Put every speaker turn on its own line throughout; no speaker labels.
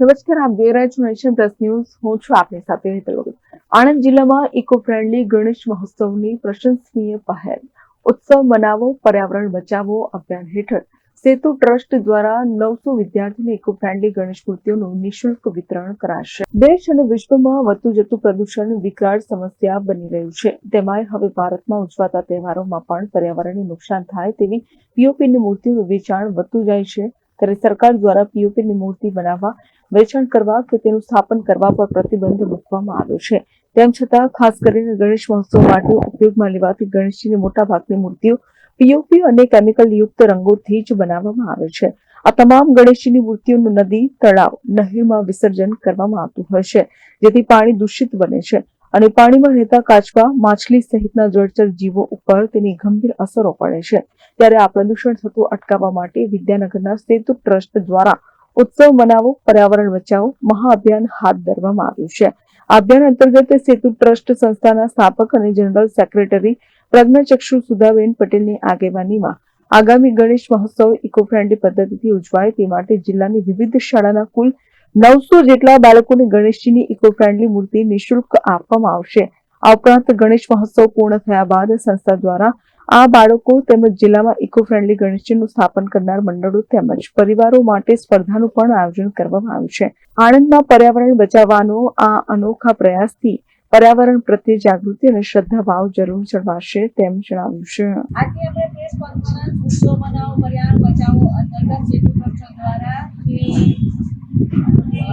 નમસ્કાર, આપ જોઈ રહ્યા છો નેશન પ્લસ ન્યૂઝ. હું છું આપની સાથે હેતલ વગર. આણંદ જિલ્લામાં ઇકો ફ્રેન્ડલી ગણેશ મહોત્સવની પ્રશંસનીય પહેલ. ઉત્સવ મનાવો, પર્યાવરણ બચાવો અભિયાન હેઠળ. સેતુ ટ્રસ્ટ દ્વારા નવસો વિદ્યાર્થીઓને ઇકો ફ્રેન્ડલી ગણેશ મૂર્તિઓનું નિઃશુલ્ક વિતરણ કરાશે. દેશ અને વિશ્વમાં વધતું જતું પ્રદૂષણ વિકરાળ સમસ્યા બની રહ્યું છે. તેમાંય હવે ભારતમાં ઉજવાતા તહેવારોમાં પણ પર્યાવરણને નુકસાન થાય તેવી પીઓપીની મૂર્તિઓનું વેચાણ વધતું જાય છે. ત્યારે સરકાર દ્વારા પીઓપીની મૂર્તિ બનાવવા વેચાણ કરવા કે તેનું સ્થાપન કરવા પર પ્રતિબંધ મૂકવામાં આવ્યો છે. તેમ છતાં, ખાસ કરીને ગણેશ મહોત્સવ માટે ઉપયોગમાં લેવાતી ગણેશજીની મોટાભાગની મૂર્તિઓ પીઓપી અને કેમિકલ યુક્ત રંગોથી જ બનાવવામાં આવે છે. આ તમામ ગણેશજીની મૂર્તિઓનું નદી, તળાવ, નહેરમાં વિસર્જન કરવામાં આવતું હોય છે, જેથી પાણી દૂષિત બને છે અને પાણીમાં રહેતા કાચબા, માછલી સહિતના જળચર જીવો ઉપર તેની ગંભીર અસરો પડે છે. ત્યારે આ પ્રદૂષણ થતું અટકાવવા માટે વિદ્યાનગરના સેતુ ટ્રસ્ટ દ્વારા ઉત્સવ મનાવો, પર્યાવરણ બચાવો મહાઅભિયાન હાથ ધરવામાં આવ્યું છે. અભિયાન અંતર્ગત સેતુ ટ્રસ્ટ સંસ્થાના સ્થાપક અને જનરલ સેક્રેટરી પ્રજ્ઞાચક્ષુ સુધાબેન પટેલની આગેવાનીમાં આગામી ગણેશ મહોત્સવ ઇકો ફ્રેન્ડલી પદ્ધતિથી ઉજવાય તે માટે જિલ્લાની વિવિધ શાળાના કુલ નવસો જેટલા બાળકોને ગણેશજીની ઇકો ફ્રેન્ડલી મૂર્તિ નિઃશુલ્ક આપવામાં આવશે. આ ઉપરાંત ગણેશ મહોત્સવ પૂર્ણ થયા બાદ સંસ્થા દ્વારા આ બાળકો તેમજ જિલ્લામાં ઇકો ફ્રેન્ડલી ગણેશજીનું સ્થાપન કરનાર મંડળો તેમજ પરિવારો માટે સ્પર્ધાનું પણ આયોજન કરવામાં આવ્યું છે. આણંદમાં પર્યાવરણ બચાવવાનો આ અનોખા પ્રયાસથી પર્યાવરણ પ્રત્યે જાગૃતિ અને શ્રદ્ધા ભાવ જરૂર જળવાશે તેમ જણાવ્યું છે.
આજે આપણે પ્રેસ કોન્ફરન્સ ઉત્સવ મનાવો, પર્યાવરણ બચાવો અંતર્ગત સેતુ ટ્રસ્ટ દ્વારા જે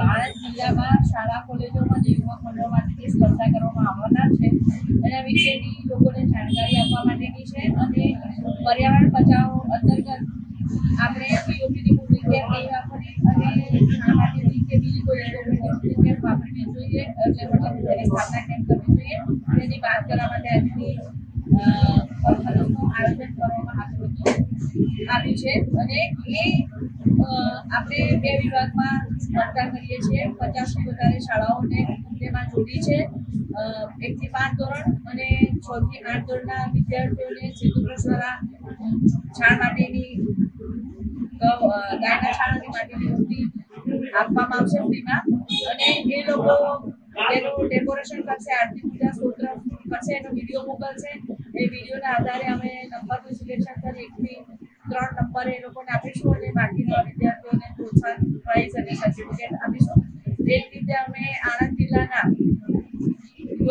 આણંદ જિલ્લામાં શાળા કોલેજોમાં જે યુવક મંડળો માટે જે સ્પર્ધા કરવામાં આવવાના છે એના વિશેની લોકોને જાણકારી આપવા માટેની છે અને પર્યાવરણ બચાવો અંતર્ગત આપણે પીઓપીની મૂર્તિ કેમ નહીં વાપરવી અને માટેની કે બીજી કોઈ મૂર્તિ કેમ વાપરવી જોઈએ એટલે મતલબ તેની સ્થાપના કેમ કરવી જોઈએ, તેની વાત કરવા માટે આજની આયોજન કરવામાં આવ્યું હતું, આવ્યું છે. અને એ આપણે બે વિભાગમાં સ્પર્ધા કરીએ છીએ. પચાસથી વધારે શાળાઓને તેમાં જોડી છે. અ, એકથી પાંચ ધોરણ અને છ થી આઠ ધોરણના વિદ્યાર્થીઓને સેતુ ટ્રસ્ટ દ્વારા છાણ માટેની ગાયના છાણ માટેની મૂર્તિ આપવામાં આવશે ફ્રીમાં. અને એ લોકો એનું ડેકોરેશન કરશે આરતી પૂજા સ્તોત્ર કરશે એનો વીડિયો મોકલશે. એ વિડીયોના આધારે અમે નંબરનું સિલેક્શન કરી એકથી ત્રણ નંબર એ લોકોને આપીશું અને બાકીના વિદ્યાર્થીઓને પ્રોત્સાહન પ્રાઇઝ અને સર્ટિફિકેટ આપીશું. એ રીતે અમે આણંદ જિલ્લાના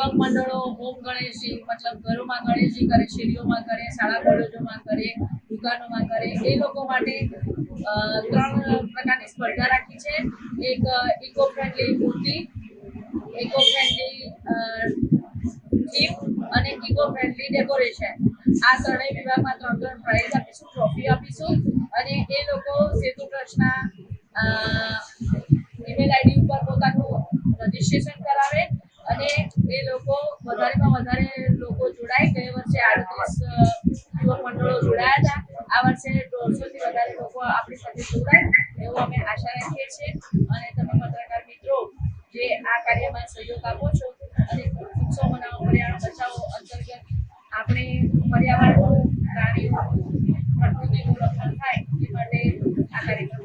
યુવક મંડળો, હોમ ગણેશજી, મતલબ ઘરોમાં ગણેશજી કરે, શેરીઓમાં કરે, શાળા કોલેજોમાં કરે, દુકાનોમાં કરે, એ લોકો માટે ત્રણ પ્રકારની સ્પર્ધા રાખી છે. એક ઇકો ફ્રેન્ડલી મૂર્તિ ઇકો ફ્રેન્ડલી થીમ અને ઇકો ફ્રેન્ડલી ડેકોરેશન આ ત્રણેય વિભાગમાં ત્રણ ત્રણ પ્રાઇઝ આપીશું ટ્રોફી આપીશું અને એ લોકો સેતુ ટ્રસ્ટના ઈમેલ આઈડી ઉપર પોતાનું રજીસ્ટ્રેશન કરાવે અને એ લોકો વધારેમાં વધારે લોકો જોડાય ગયા વર્ષે આડત્રીસ યુવક મંડળો આ વર્ષે દોઢસોથી વધારે લોકો આપણી સાથે જોડાય એવું અમે આશા રાખીએ છીએ. અને તમે પત્રકાર મિત્રો, જે આ કાર્યમાં સહયોગ આપો છો અને ઉત્સવ મનાવો, પર્યાવરણ બચાવો અંતર્ગત આપણે પર્યાવરણનું પ્રાણીઓ પ્રકૃતિનું રક્ષણ થાય એ માટે આ કાર્યક્રમ